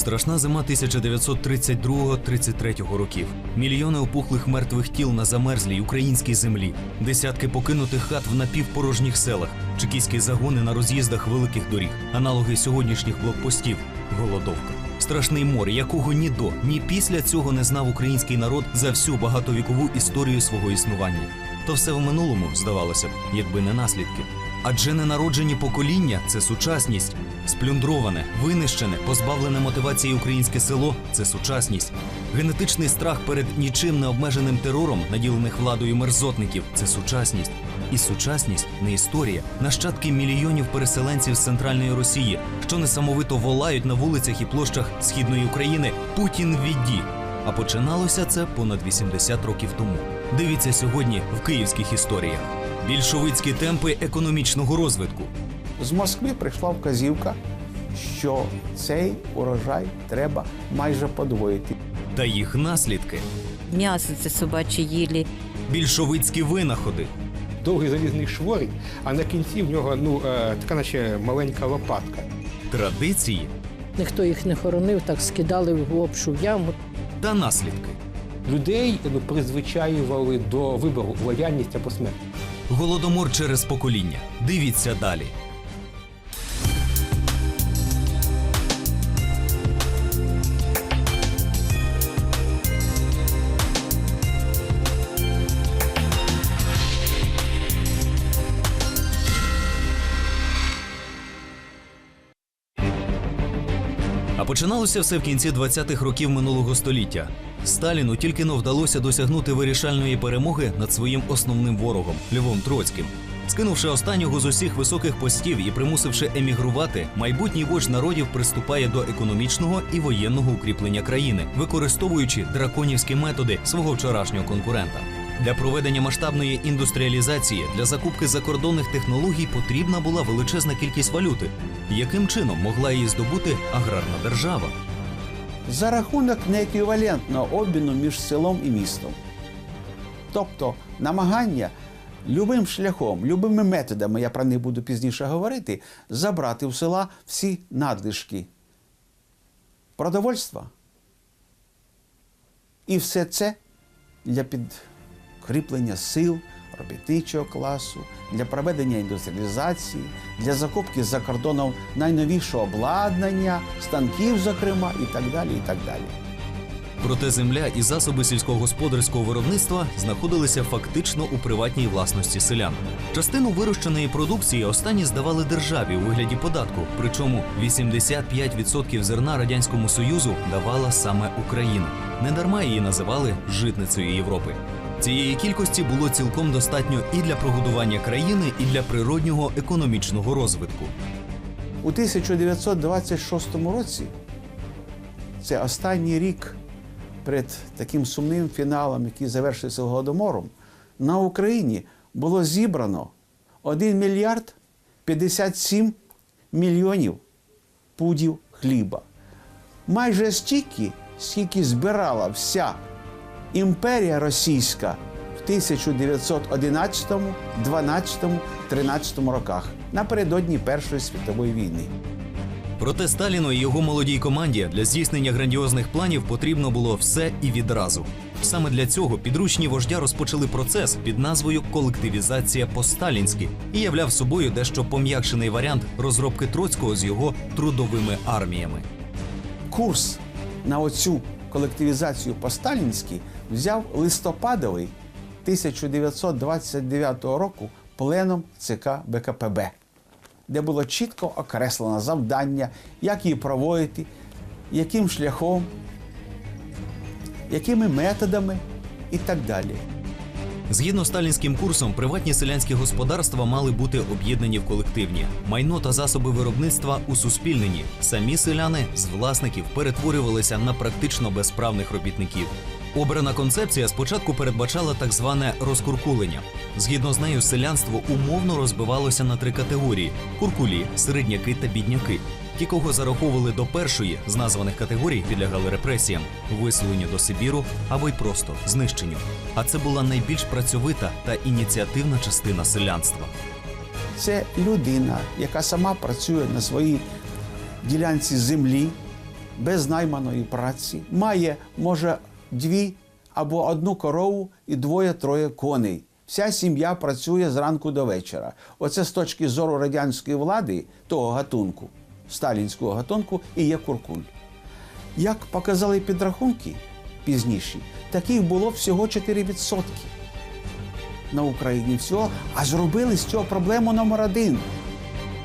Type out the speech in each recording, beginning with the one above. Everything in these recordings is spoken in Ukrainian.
Страшна зима 1932-33 років. Мільйони опухлих мертвих тіл на замерзлій українській землі, десятки покинутих хат в напівпорожніх селах, чекістські загони на роз'їздах великих доріг, аналоги сьогоднішніх блокпостів, голодовка. Страшний море, якого ні до, ні після цього не знав український народ за всю багатовікову історію свого існування. То все в минулому, здавалося б, якби не наслідки. Адже ненароджені покоління це сучасність, сплюндроване, винищене, позбавлене мотивації українське село це сучасність. Генетичний страх перед нічим не обмеженим терором, наділених владою мерзотників це сучасність. І сучасність не історія. Нащадки мільйонів переселенців з центральної Росії, що несамовито волають на вулицях і площах східної України Путін відді. А починалося це понад 80 років тому. Дивіться сьогодні в київських історіях. Більшовицькі темпи економічного розвитку. З Москви прийшла вказівка, що цей урожай треба майже подвоїти. та їх наслідки, М'ясо це собаче їлі. більшовицькі винаходи, довгий залізний шворень, а на кінці в нього ну е, така, наче маленька лопатка. традиції Ніхто їх не хоронив, так скидали в глобшу яму. та наслідки. Людей ну, призвичаювали до вибору лояльність або смерть. Голодомор через покоління. Дивіться далі. А починалося все в кінці 20-х років минулого століття. Сталіну тільки но вдалося досягнути вирішальної перемоги над своїм основним ворогом Львом Троцьким. Скинувши останнього з усіх високих постів і примусивши емігрувати, майбутній вождь народів приступає до економічного і воєнного укріплення країни, використовуючи драконівські методи свого вчорашнього конкурента. Для проведення масштабної індустріалізації для закупки закордонних технологій потрібна була величезна кількість валюти. Яким чином могла її здобути аграрна держава? За рахунок нееквівалентного обміну між селом і містом. Тобто намагання любим шляхом, любими методами, я про них буду пізніше говорити, забрати в села всі надлишки продовольства. І все це для підкріплення сил робітничого класу, для проведення індустріалізації, для закупки за кордоном найновішого обладнання, станків, зокрема, і так далі. і так далі. Проте земля і засоби сільськогосподарського виробництва знаходилися фактично у приватній власності селян. Частину вирощеної продукції останні здавали державі у вигляді податку. Причому 85% зерна радянському союзу давала саме Україна. Недарма її називали житницею Європи. Цієї кількості було цілком достатньо і для прогодування країни, і для природнього економічного розвитку. У 1926 році, це останній рік перед таким сумним фіналом, який завершився голодомором, на Україні було зібрано 1 мільярд 57 мільйонів пудів хліба. Майже стільки, скільки збирала вся імперія російська в 1911, 12, 13 роках напередодні Першої світової війни. Проте Сталіну і його молодій команді для здійснення грандіозних планів потрібно було все і відразу. Саме для цього підручні вождя розпочали процес під назвою колективізація по-сталінськи і являв собою дещо пом'якшений варіант розробки Троцького з його трудовими арміями. курс на оцю колективізацію по-сталінськи взяв листопадовий 1929 року пленом ЦК БКПБ, де було чітко окреслено завдання, як її проводити, яким шляхом, якими методами і так далі. Згідно з сталінським курсом, приватні селянські господарства мали бути об'єднані в колективні. Майно та засоби виробництва усуспільнені. Самі селяни з власників перетворювалися на практично безправних робітників. Обрана концепція спочатку передбачала так зване розкуркулення. Згідно з нею, селянство умовно розбивалося на три категорії: куркулі, середняки та бідняки. Ті, кого зараховували до першої з названих категорій, підлягали репресіям, виселенню до Сибіру або й просто знищенню. А це була найбільш працьовита та ініціативна частина селянства. Це людина, яка сама працює на своїй ділянці землі, без найманої праці, має, може, дві або одну корову і двоє-троє коней. Вся сім'я працює зранку до вечора. Оце з точки зору радянської влади, того гатунку, сталінського гатунку, і є куркуль. Як показали підрахунки пізніші, таких було всього 4% на Україні всього, а зробили з цього проблему номер один.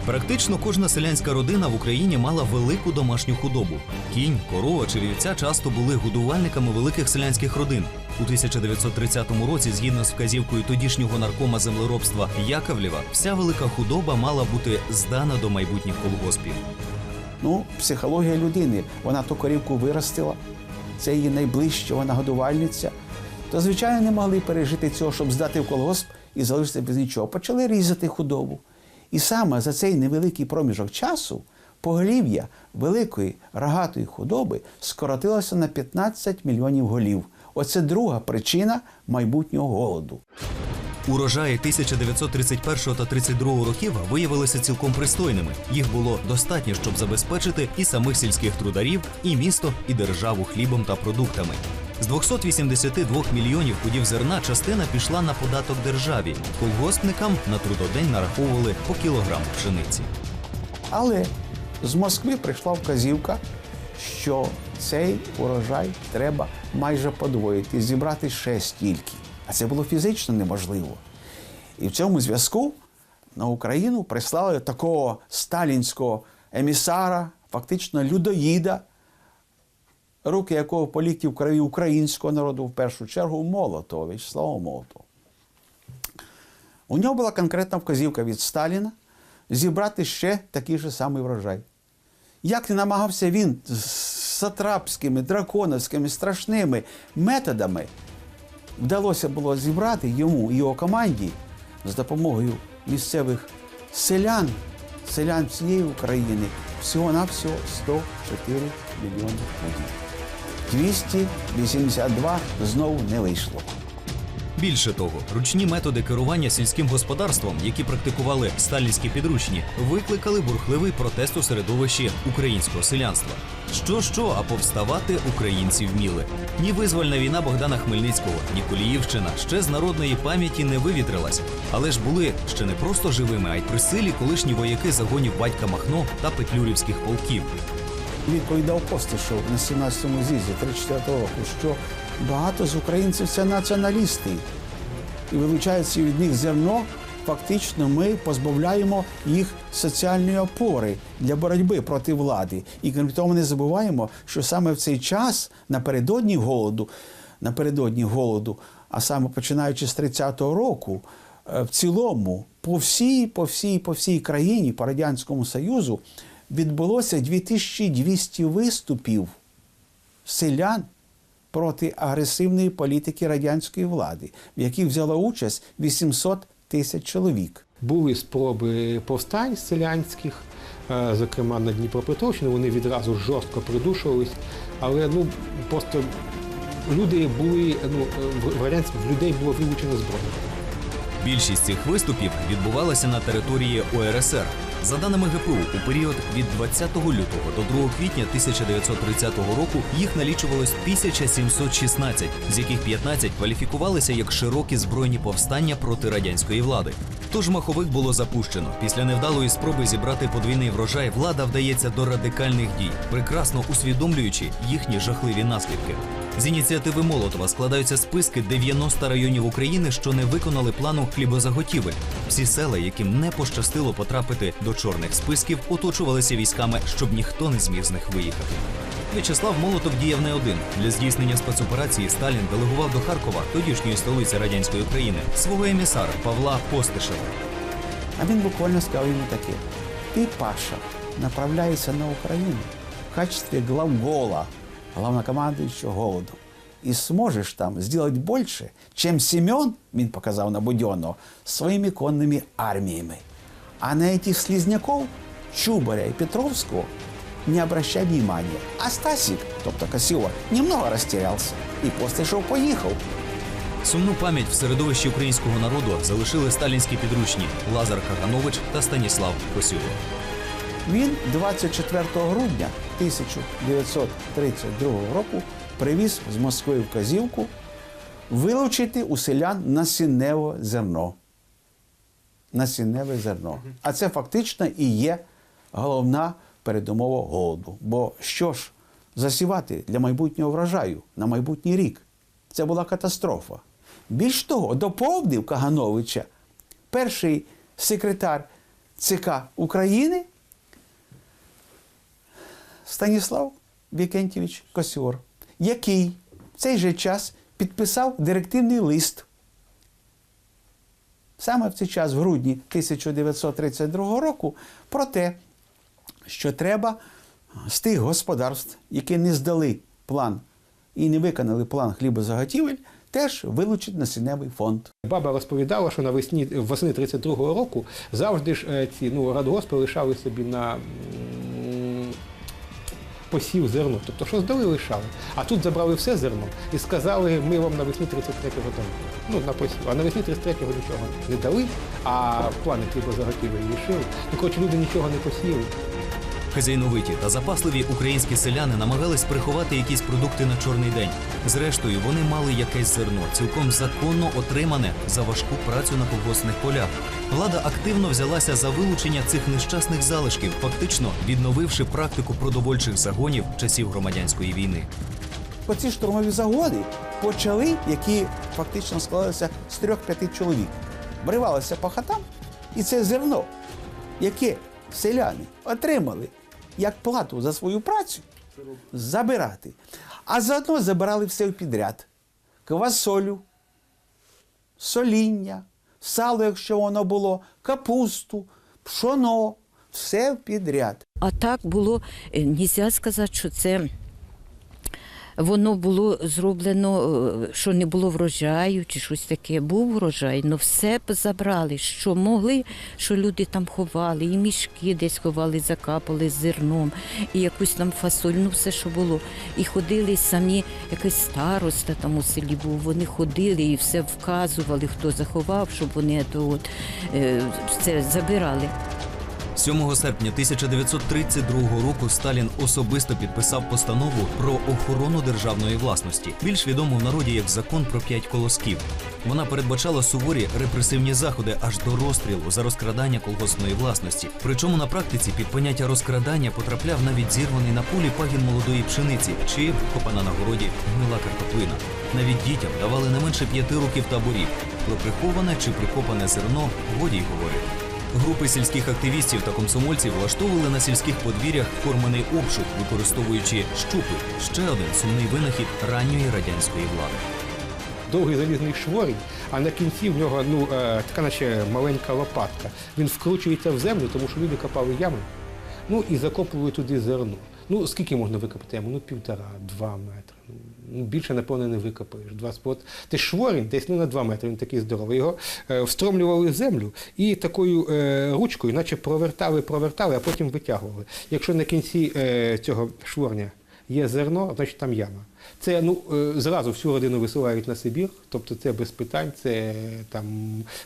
Практично кожна селянська родина в Україні мала велику домашню худобу. Кінь, корова чи вівця часто були годувальниками великих селянських родин. У 1930 році, згідно з вказівкою тодішнього наркома землеробства Яковлєва, вся велика худоба мала бути здана до майбутніх колгоспів. Ну, психологія людини. Вона ту корівку виростила, це її найближча, вона годувальниця. То, звичайно, не могли пережити цього, щоб здати в колгосп і залишитися без нічого. Почали різати худобу. І саме за цей невеликий проміжок часу поголів'я великої рогатої худоби скоротилося на 15 мільйонів голів. Оце друга причина майбутнього голоду. Урожаї 1931 та 32 років виявилися цілком пристойними. Їх було достатньо, щоб забезпечити і самих сільських трударів, і місто, і державу хлібом та продуктами. З 282 мільйонів пудів зерна частина пішла на податок державі. Колгоспникам на трудодень нараховували по кілограму пшениці. Але з Москви прийшла вказівка, що цей урожай треба майже подвоїти, зібрати ще стільки. А це було фізично неможливо. І в цьому зв'язку на Україну прислали такого сталінського емісара, фактично людоїда, руки якого політі в крові українського народу, в першу чергу Молотова, В'ячеслава Молотова. У нього була конкретна вказівка від Сталіна зібрати ще такий же самий врожай. Як не намагався він з сатрапськими, драконовськими, страшними методами, вдалося було зібрати йому і його команді з допомогою місцевих селян, селян всієї України, всього-навсього 104 мільйони людей. 282 знову не вийшло. Більше того, ручні методи керування сільським господарством, які практикували сталінські підручні, викликали бурхливий протест у середовищі українського селянства. Що що, а повставати українці вміли. Ні визвольна війна Богдана Хмельницького, ні Коліївщина ще з народної пам'яті не вивітрилась, але ж були ще не просто живими, а й при силі колишні вояки загонів батька Махно та петлюрівських полків. Відповідав Постишов на 17-му з'їзді 34 року, що багато з українців це націоналісти. І вилучаючи від них зерно, фактично ми позбавляємо їх соціальної опори для боротьби проти влади. І крім того, ми не забуваємо, що саме в цей час, напередодні голоду, напередодні голоду, а саме починаючи з 30-го року, е, в цілому по всій, по всій, по всій країні, по Радянському Союзу, відбулося 2200 виступів селян проти агресивної політики радянської влади, в яких взяло участь 800 тисяч чоловік. Були спроби повстань селянських, е, зокрема на Дніпропетровщині, вони відразу жорстко придушувались, але ну просто люди були ну в- в людей було вилучено зброю. Більшість цих виступів відбувалася на території ОРСР. За даними ГПУ, у період від 20 лютого до 2 квітня 1930 року їх налічувалось 1716, з яких 15 кваліфікувалися як широкі збройні повстання проти радянської влади. Тож маховик було запущено. Після невдалої спроби зібрати подвійний врожай, влада вдається до радикальних дій, прекрасно усвідомлюючи їхні жахливі наслідки. З ініціативи Молотова складаються списки 90 районів України, що не виконали плану хлібозаготівель. Всі села, яким не пощастило потрапити до чорних списків, оточувалися військами, щоб ніхто не зміг з них виїхати. В'ячеслав Молотов діяв не один. Для здійснення спецоперації Сталін делегував до Харкова, тодішньої столиці радянської України, свого емісара Павла Постишева. А він буквально сказав йому таке: ти, Паша, направляєшся на Україну в качестві главгола, главнокомандуючого голоду. І зможеш там зробити більше, чим Семен, він показав на Будьонного, своїми конними арміями. А на этих слизняков, Чубаря и Петровского, не обращай внимания. А Стасик, тобто Косіва, немного растерялся. І Постишов поїхав. Сумну пам'ять в середовищі українського народу залишили сталінські підручні Лазар Каганович та Станіслав Косюло. Він 24 грудня 1932 року привіз з Москви вказівку вилучити у селян насінневе зерно. Насінневе зерно. А це фактично і є головна передумова голоду. Бо що ж засівати для майбутнього врожаю на майбутній рік? Це була катастрофа. Більш того, доповнив Кагановича перший секретар ЦК України Станіслав Вікентєвич Косюр, який в цей же час підписав директивний лист. Саме в цей час, в грудні 1932 року, про те, що треба з тих господарств, які не здали план і не виконали план хлібозаготівель, теж вилучити насінневий фонд. Баба розповідала, що навесні восени 32-го року завжди ж е, ці ну, радгоспи лишали собі на посів зерно. Тобто, що здали, лишали. А тут забрали все зерно і сказали, ми вам навесні 33-го дамо. Ну, на посів. А навесні 33-го нічого не дали, а плани хлібозаготівель лишили. Ну, коротше, люди нічого не посіяли. Хазяйновиті та запасливі українські селяни намагались приховати якісь продукти на чорний день. Зрештою, вони мали якесь зерно, цілком законно отримане за важку працю на колгоспних полях. Влада активно взялася за вилучення цих нещасних залишків, фактично відновивши практику продовольчих загонів часів громадянської війни. Оці штурмові загони почали, які фактично складалися з трьох-п'яти чоловік. Вривалися по хатам, і це зерно, яке селяни отримали як плату за свою працю, забирати. А заодно забирали все підряд: квасолю, соління, сало, якщо воно було, капусту, пшоно, все підряд. А так було, не нельзя сказати, що це. Воно було зроблено, е, що не було врожаю чи щось таке. Був врожай, але все б забрали, що могли, що люди там ховали, і мішки десь ховали, закапали зерном, і якусь там фасоль, ну все, що було. І ходили самі, якийсь староста там у селі був, вони ходили і все вказували, хто заховав, щоб вони то от, це забирали. 7 серпня 1932 року Сталін особисто підписав постанову про охорону державної власності, більш відому в народі як закон про п'ять колосків. Вона передбачала суворі репресивні заходи аж до розстрілу за розкрадання колгоспної власності. Причому на практиці під поняття розкрадання потрапляв навіть зірваний на полі пагін молодої пшениці чи вкопана на городі гнила картоплина. Навіть дітям давали не менше п'яти років таборів. Про приховане чи прикопане зерно годі й говорити. Групи сільських активістів та комсомольців влаштовували на сільських подвір'ях формений обшук, використовуючи щупи ще один сумний винахід ранньої радянської влади. довгий залізний шворінь, а на кінці в нього ну, е, така наче маленька лопатка. Він вкручується в землю, тому що люди копали ями, ну і закопували туди зерно. Ну, скільки можна викопати яму? Ну, півтора-два метри. Більше, напевно, не викопаєш. Два спот. Ти шворінь десь ну, на два метри, він такий здоровий. Його е, встромлювали в землю і такою е, ручкою, наче провертали, провертали, а потім витягували. Якщо на кінці е, цього шворня є зерно, значить там яма. Це ну е, зразу всю родину висилають на Сибір, тобто це без питань, це там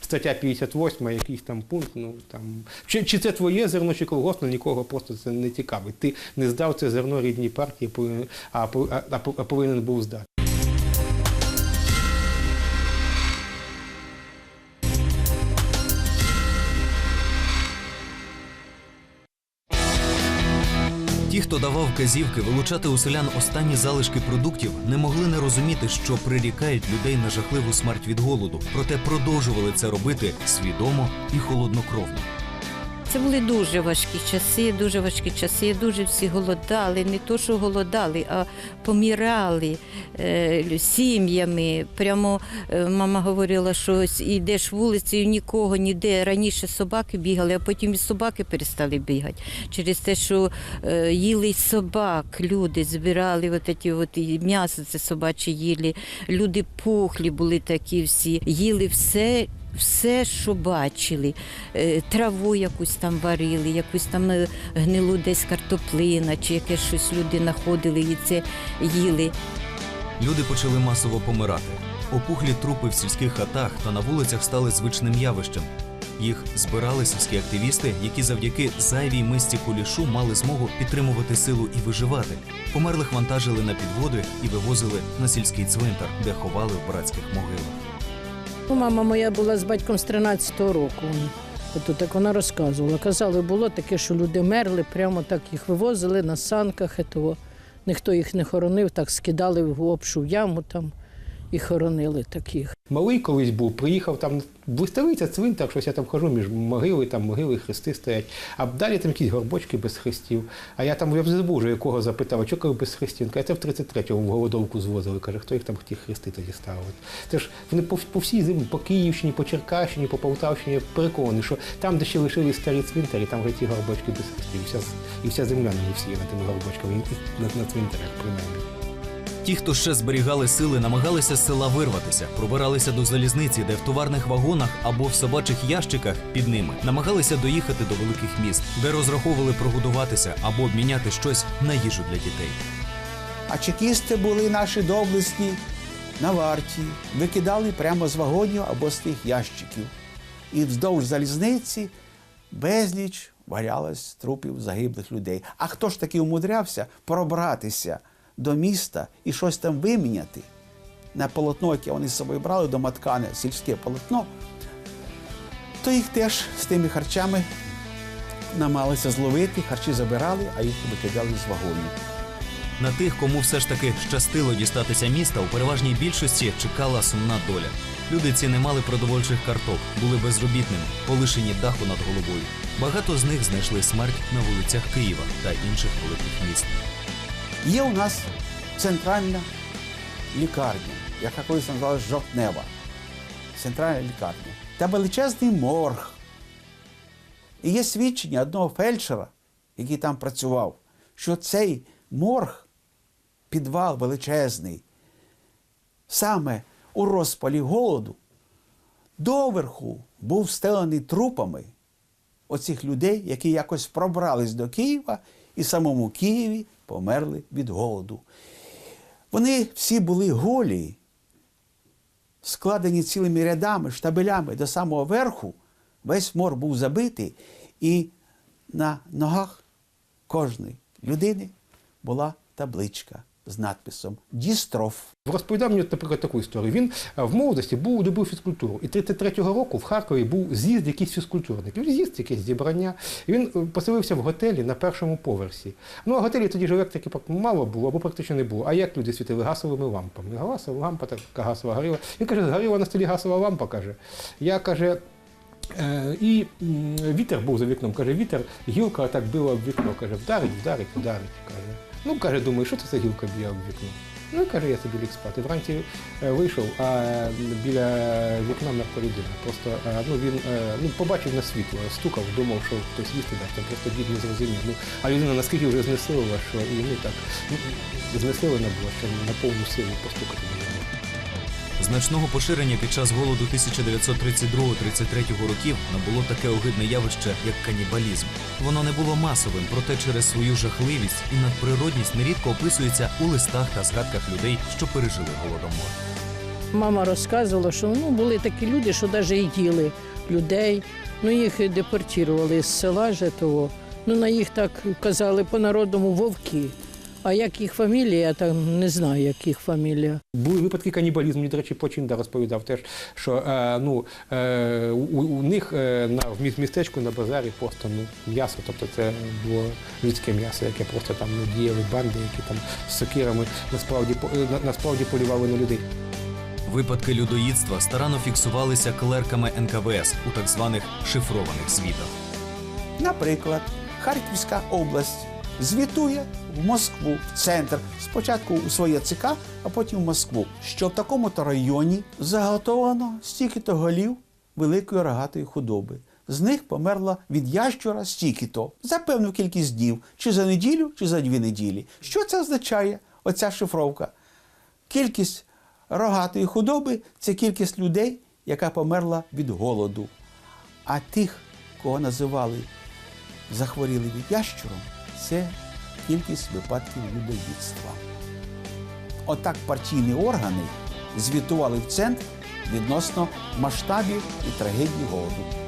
стаття 58, якийсь там пункт. Ну там чи, чи це твоє зерно, чи колгоспне, нікого просто це не цікавить. Ти не здав це зерно рідній партії, а повинен був здати. Хто давав вказівки вилучати у селян останні залишки продуктів, не могли не розуміти, що прирікають людей на жахливу смерть від голоду, проте продовжували це робити свідомо і холоднокровно. Це були дуже важкі часи, дуже важкі часи. Дуже всі голодали. Не то, що голодали, а помирали е, сім'ями. Прямо е, мама говорила, що ось йдеш вулицею, нікого ніде. Раніше собаки бігали, а потім і собаки перестали бігати. Через те, що е, їли собак, люди збирали от ті, от, і м'ясо це собаче їли. Люди пухлі були такі всі, їли все. Все, що бачили, Е, траву якусь там варили, якусь там е, гнилу десь картоплина, чи якесь щось люди знаходили і це їли. Люди почали масово помирати. Опухлі трупи в сільських хатах та на вулицях стали звичним явищем. Їх збирали сільські активісти, які завдяки зайвій мисті кулішу мали змогу підтримувати силу і виживати. Померлих вантажили на підводи і вивозили на сільський цвинтар, де ховали в братських могилах. Мама моя була з батьком з 13-го року. Ото так вона розказувала. Казали, було таке, що люди мерли, прямо так їх вивозили на санках. Етого. Ніхто їх не хоронив, так скидали в обшу яму там і хоронили таких. Малий колись був, приїхав там блистовиця, цвинтар, щось я там хожу між могили, там могили, хрести стоять. А далі там якісь горбочки без хрестів. А я там я забув, якого запитав, а чого без хрестів? Каже, це в 33-му в голодовку звозили. Каже, хто їх там хотів хрести тоді ставити. Це ж вони по, по всій землі, по Київщині, по Черкащині, по Полтавщині переконані, що там, де ще лишили старі цвинтарі, там вже ті горбочки без хрестів. І вся, і вся земля не всіяна тими горбочками, і на, на цвинтарях принаймні. Ті, хто ще зберігали сили, намагалися з села вирватися, пробиралися до залізниці, де в товарних вагонах або в собачих ящиках під ними намагалися доїхати до великих міст, де розраховували прогодуватися або обміняти щось на їжу для дітей. А чекісти були наші доблесні на варті, викидали прямо з вагонів або з тих ящиків. І вздовж залізниці безліч валялось трупів загиблих людей. А хто ж таки умудрявся пробратися до міста і щось там виміняти на полотно, яке вони з собою брали до маткани, сільське полотно, то їх теж з тими харчами намагалися зловити, харчі забирали, а їх викидали з вагонів. На тих, кому все ж таки щастило дістатися міста, у переважній більшості чекала сумна доля. Люди ці не мали продовольчих карток, були безробітними, полишені даху над головою. Багато з них знайшли смерть на вулицях Києва та інших великих міст. Є у нас центральна лікарня, яка колись називалась Жовтнева. Центральна лікарня. Та величезний морг. І є свідчення одного фельдшера, який там працював, що цей морг, підвал величезний, саме у розпалі голоду, доверху був встелений трупами оцих людей, які якось пробрались до Києва і самому Києві померли від голоду. Вони всі були голі, складені цілими рядами, штабелями до самого верху. Весь мор був забитий, і на ногах кожної людини була табличка з надписом Дістроф. Розповідав мені, наприклад, таку історію. Він е, в молодості був любив фізкультуру. І 33-го року в Харкові був з'їзд якийсь фізкультурників. З'їзд, якесь зібрання. І він е, поселився в готелі на першому поверсі. Ну, а готелі тоді ж електрики мало було або практично не було. А як люди світили газовими лампами? Газова лампа, така газова горіла. Він каже, згоріла на столі газова лампа, каже. Я каже. Е, і вітер був за вікном, каже, вітер, гілка так била в вікно, каже, вдарить, вдарить, вдарить. Каже. Ну, каже, думаю, що це за гілка в вікно? Ну, каже, я собі ліг спати. Вранці е, вийшов, а біля вікна мертва людина. Просто е, ну, він е, ну, побачив на світло, стукав, думав, що хтось їсти дасть, просто дід не зрозумів. Ну, а людина наскільки вже знесилила, що і ну, так, ну, знесилена була, що на повну силу постукати не могла. Значного поширення під час голоду 1932-33 років набуло таке огидне явище, як канібалізм. Воно не було масовим, проте через свою жахливість і надприродність нерідко описується у листах та згадках людей, що пережили голодомор. Мама розказувала, що ну, були такі люди, що навіть і їли людей. Ну, їх депортували з села Житово. Ну, на їх так казали по-народному вовки. А як їх фамілія, я там не знаю, як їх фамілія. Були випадки канібалізму, мені, до речі, Починда розповідав теж, що е, ну, е, у, у них е, на, в містечку на базарі просто ну, м'ясо, тобто це було людське м'ясо, яке просто там ну, діяли банди, які там з сокирами насправді, насправді полювали на людей. Випадки людоїдства старанно фіксувалися клерками НКВС у так званих шифрованих звітах. Наприклад, Харківська область звітує в Москву, в центр, спочатку у своє ЦК, а потім в Москву, що в такому-то районі заготовлено стільки-то голів великої рогатої худоби. З них померла від ящура стільки-то за певну кількість днів, чи за неділю, чи за дві неділі. Що це означає, оця шифровка? Кількість рогатої худоби це кількість людей, яка померла від голоду. А тих, кого називали захворіли від ящуром, це кількість випадків людоїдства. Отак партійні органи звітували в центр відносно масштабів і трагедії голоду.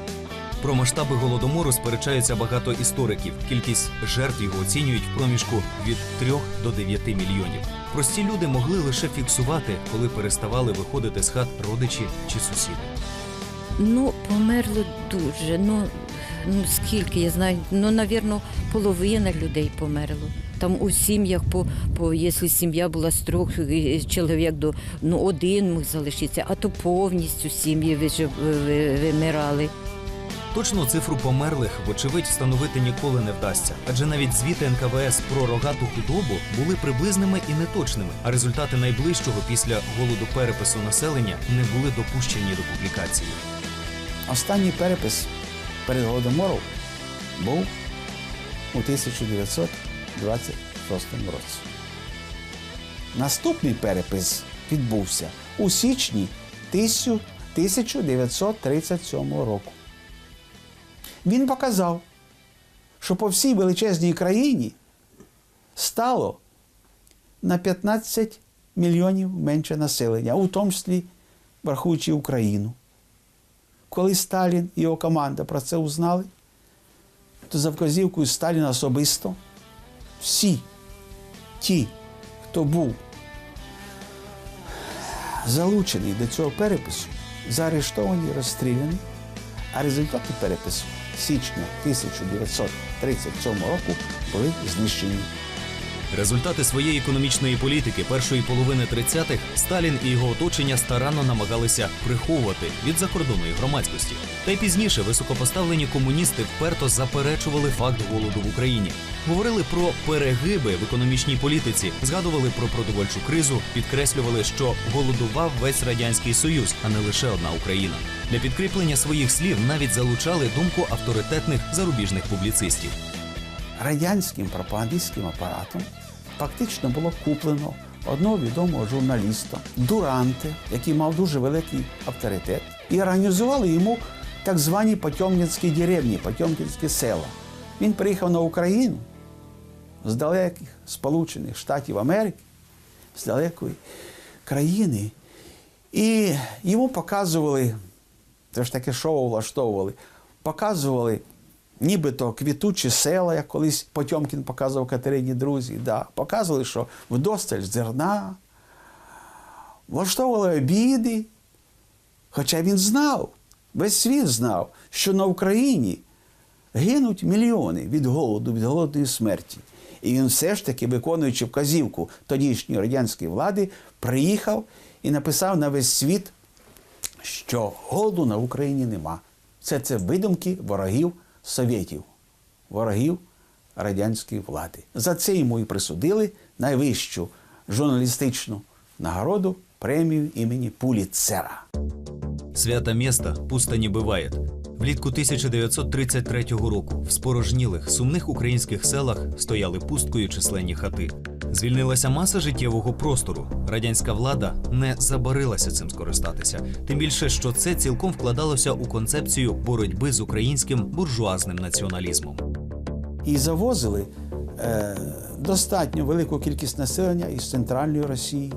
Про масштаби голодомору сперечаються багато істориків. Кількість жертв його оцінюють в проміжку від 3 до 9 мільйонів. Прості люди могли лише фіксувати, коли переставали виходити з хат родичі чи сусіди. Ну, померло дуже. Ну, ну скільки я знаю, ну, навірно, половина людей померло. Там у сім'ях, по, по, якщо сім'я була з трьох чоловік, до, ну, один міг залишитися, а то повністю сім'ї вижив- вимирали. Точну цифру померлих, вочевидь, встановити ніколи не вдасться, адже навіть звіти НКВС про рогату худобу були приблизними і неточними, а результати найближчого після голоду перепису населення не були допущені до публікації. Останній перепис перед Голодомором був у 1926 році. Наступний перепис відбувся у січні 1937 року. Він показав, що по всій величезній країні стало на 15 мільйонів менше населення, у тому числі врахуючи Україну. Коли Сталін і його команда про це узнали, то за вказівкою Сталіна особисто всі ті, хто був залучений до цього перепису, заарештовані розстріляні, а результати перепису січня 1937 року були знищені. Результати своєї економічної політики першої половини 30-х Сталін і його оточення старанно намагалися приховувати від закордонної громадськості. Та й пізніше високопоставлені комуністи вперто заперечували факт голоду в Україні. Говорили про перегиби в економічній політиці, згадували про продовольчу кризу, підкреслювали, що голодував весь радянський союз, а не лише одна Україна. Для підкріплення своїх слів навіть залучали думку авторитетних зарубіжних публіцистів. радянським пропагандистським апаратом фактично було куплено одного відомого журналіста Дуранте, який мав дуже великий авторитет, і організували йому так звані Потьомкінські деревні, Потьомкінські села. Він приїхав на Україну з далеких Сполучених Штатів Америки, з далекої країни, і йому показували, це ж таке шоу влаштовували, показували нібито квітучі села, як колись Потьомкін показував Катерині друзі. Да. Показували, що вдосталь зерна, влаштовували обіди. Хоча він знав, весь світ знав, що на Україні гинуть мільйони від голоду, від голодної смерті. І він все ж таки, виконуючи вказівку тодішньої радянської влади, приїхав і написав на весь світ, що голоду на Україні нема. Це це видумки ворогів совєтів, ворогів радянської влади. За це йому і присудили найвищу журналістичну нагороду премію імені Пуліцера. Свято место пусто не бывает. Влітку 1933 року в спорожнілих сумних українських селах стояли пусткою численні хати. Звільнилася маса життєвого простору. Радянська влада не забарилася цим скористатися. Тим більше, що це цілком вкладалося у концепцію боротьби з українським буржуазним націоналізмом. І завозили е, достатньо велику кількість населення із центральної Росії,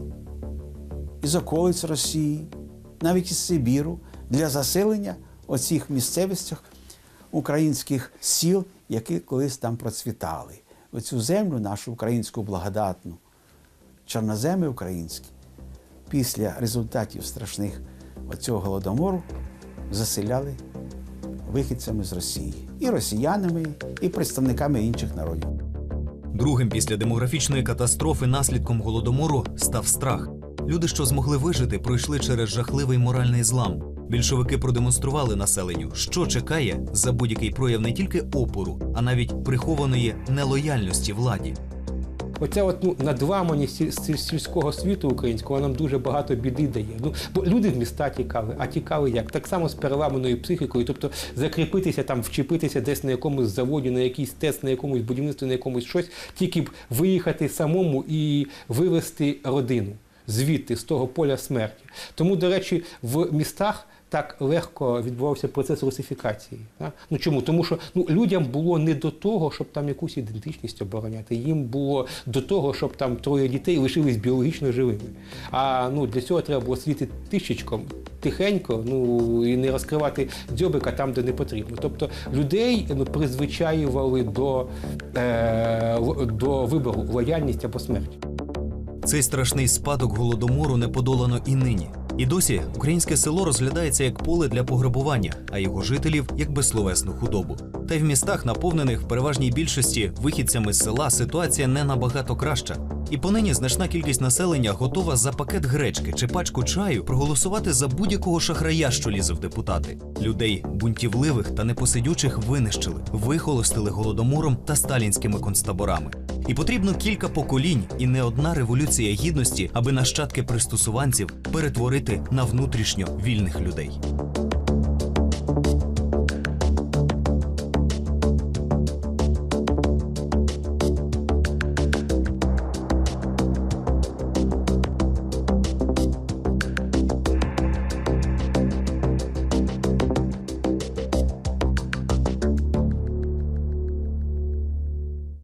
із околиць Росії, навіть із Сибіру для заселення оцих місцевостях українських сіл, які колись там процвітали. Оцю землю, нашу українську благодатну, чорноземи українські, після результатів страшних оцього голодомору заселяли вихідцями з Росії, і росіянами, і представниками інших народів. Другим після демографічної катастрофи наслідком голодомору став страх. Люди, що змогли вижити, пройшли через жахливий моральний злам. Більшовики продемонстрували населенню, що чекає за будь-який прояв не тільки опору, а навіть прихованої нелояльності владі. Оця от ну сіль- сільського світу українського нам дуже багато біди дає. Ну бо люди в міста тікали, а тікали як? Так само з переламаною психікою, тобто закріпитися там, вчепитися десь на якомусь заводі, на якийсь тест, на якомусь будівництві, на якомусь щось, тільки б виїхати самому і вивести родину. Звідти, з того поля смерті. Тому, до речі, в містах так легко відбувався процес русифікації. Да? Ну чому? Тому що ну, людям було не до того, щоб там якусь ідентичність обороняти. Їм було до того, щоб там троє дітей лишились біологічно живими. А ну, для цього треба було сидіти тишечком, тихенько, ну і не розкривати дзьобика там, де не потрібно. Тобто людей ну, призвичаювали до, е, до вибору лояльність або смерть. Цей страшний спадок голодомору не подолано і нині. І досі українське село розглядається як поле для пограбування, а його жителів як безсловесну худобу. Та й в містах, наповнених в переважній більшості вихідцями з села, ситуація не набагато краща. І понині значна кількість населення готова за пакет гречки чи пачку чаю проголосувати за будь-якого шахрая, що лізе в депутати. Людей бунтівливих та непосидючих винищили, вихолостили голодомором та сталінськими концтаборами. І потрібно кілька поколінь і не одна революція гідності, аби нащадки пристосуванців перетворити на внутрішньо вільних людей.